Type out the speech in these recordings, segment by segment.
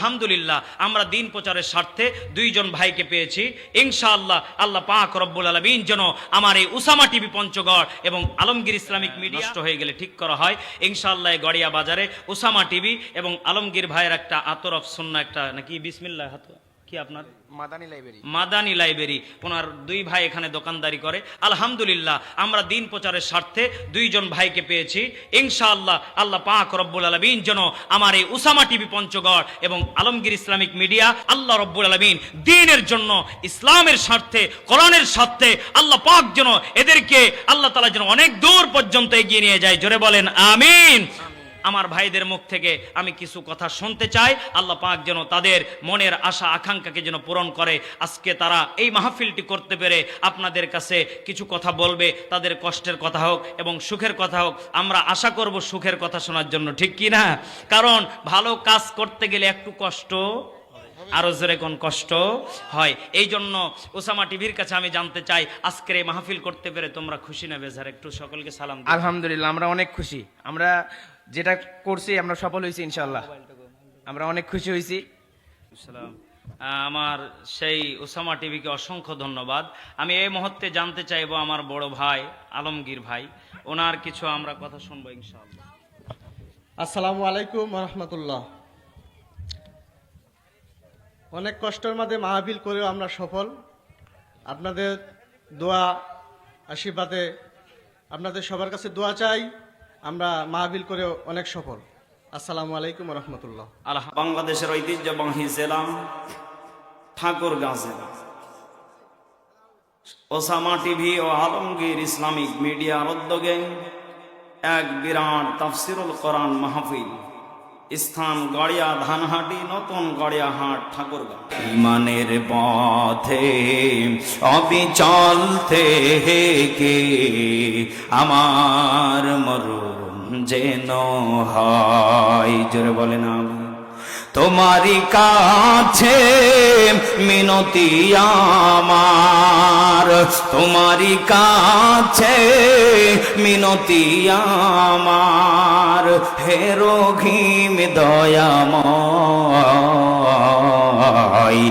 আলহামদুলিল্লাহ, আমরা দিন প্রচারের স্বার্থে দুইজন ভাইকে পেয়েছি। ইনশাআল্লাহ, আল্লাহ পাক রব্বুল আলমিন যেন আমার এই উসামা টিভি পঞ্চগড় এবং আলমগীর ইসলামিক মিডিয়া নষ্ট হয়ে গেলে ঠিক করা হয়। ইনশাআল্লাহ গড়িয়া বাজারে উসামা টিভি এবং আলমগীর ভাইয়ের একটা আতরফ সুন্না, একটা নাকি বিসমিল্লাহ হাত কি আপনার? মাদানী লাইব্রেরি। মাদানী লাইব্রেরি। ওনার দুই ভাই এখানে দোকানদারি করে। আলহামদুলিল্লাহ আমরা দিন প্রচারের স্বার্থে দুইজন ভাইকে পেয়েছি। ইনশাআল্লাহ আল্লাহ পাক রব্বুল আলমিন যেন আমার এই উসামা টিভি পঞ্চগড় এবং আলমগীর ইসলামিক মিডিয়া আল্লাহ রব্বুল আলমিন দিনের জন্য ইসলামের স্বার্থে কোরআনের স্বার্থে আল্লাহ পাক যেন এদেরকে আল্লাহ তালা যেন অনেক দূর পর্যন্ত এগিয়ে নিয়ে যায়। জোরে বলেন আমিন। আমার ভাইদের মুখ থেকে আমি কিছু কথা শুনতে চাই। আল্লাহ পাক যেন তাদের মনের আশা, আকাঙ্ক্ষাকে যেন পূরণ করে। আজকে তারা এই মাহফিলটি করতে পেরে আপনাদের কাছে কিছু কথা বলবে। তাদের কষ্টের কথা হোক এবং সুখের কথা হোক, আমরা আশা করব সুখের কথা শোনার জন্য। ঠিক কি না? কারণ ভালো কাজ করতে গেলে একটু কষ্ট, আরও জোরে কোন কষ্ট হয়। এই জন্য ওসামা টিভির কাছে আমি জানতে চাই, আজকের এই মাহফিল করতে পেরে তোমরা খুশি নেবে স্যার একটু সকলকে সালাম আলহামদুলিল্লাহ, আমরা অনেক খুশি। আমরা যেটা করছি আমরা সফল হয়েছি ইনশাল্লাহ আমরা অনেক খুশি হয়েছি। আমার সেই ওসামা টিভিকে অসংখ্য ধন্যবাদ। আমি এই মুহূর্তে জানতে চাইব আমার বড় ভাই আলমগীর ভাই। ওনার কিছু আমরা কথা শুনব ইনশাল্লাহ আসসালামু আলাইকুম রহমতুল্লাহ। অনেক কষ্টের মধ্যে মাহফিল করেও আমরা সফল। আপনাদের দোয়া আশীর্বাদে আপনাদের সবার কাছে দোয়া চাই। আমরা মাহফিল করেও অনেক সফল। আসসালামু আলাইকুম রহমতুল্লাহ। আল্লাহ বাংলাদেশের ঐতিহ্যবাহী জেলা ঠাকুরগাঁ জেলা ওসামা টিভি ও আলমগীর ইসলামিক মিডিয়ার উদ্যোগে এক বিরাট তাফসিরুল কোরআন মাহফিল। স্থান গড়িয়া ধানহাটি নতুন গড়িয়া হাট ঠাকুরগাঁ ইমানের পথে অবিচল থেকে আমার মরণ যেন হয়। জোরে বলেন আমি তোমারই কাছে মিনতি আমার। তোমারই কাছে মিনতি আমার। হে রঘিম দয়াময়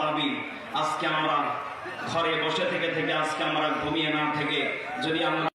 দাবি আজকে আমরা ঘরে বসে থেকে থেকে আজকে আমরা ঘুমিয়ে না থেকে যদি আমরা